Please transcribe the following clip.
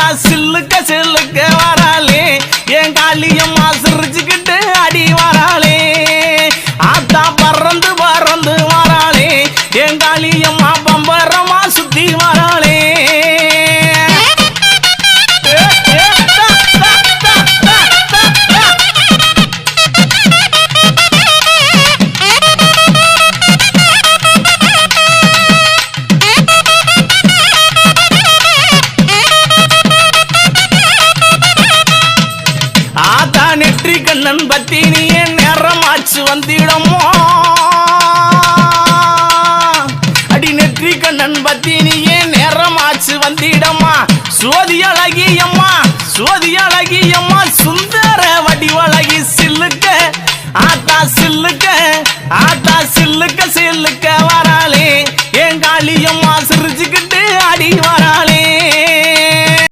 ஆத்தா சில்லுக்க சில்லுக்க வராளே. என் காலியம் சிரிச்சுக்கிட்டு அடி வராளே. ஆத்தா பறந்து பறந்து வராளே. என் காலியம் பம்ப வெற்றி கண்ணன் பத்தினிய நேரமாச்சு வந்திடமோ? அடி நெற்றி கண்ணன் பத்தினிய நேரமாச்சு வந்திடமா? சோதி அழகியம்மா சோதி அழகியம்மா சுந்தர வடிவழகி சில்லுக்க ஆத்தா சில்லுக்க ஆத்தா சில்லுக்க சில்லுக்க வராளே. என் காளியம்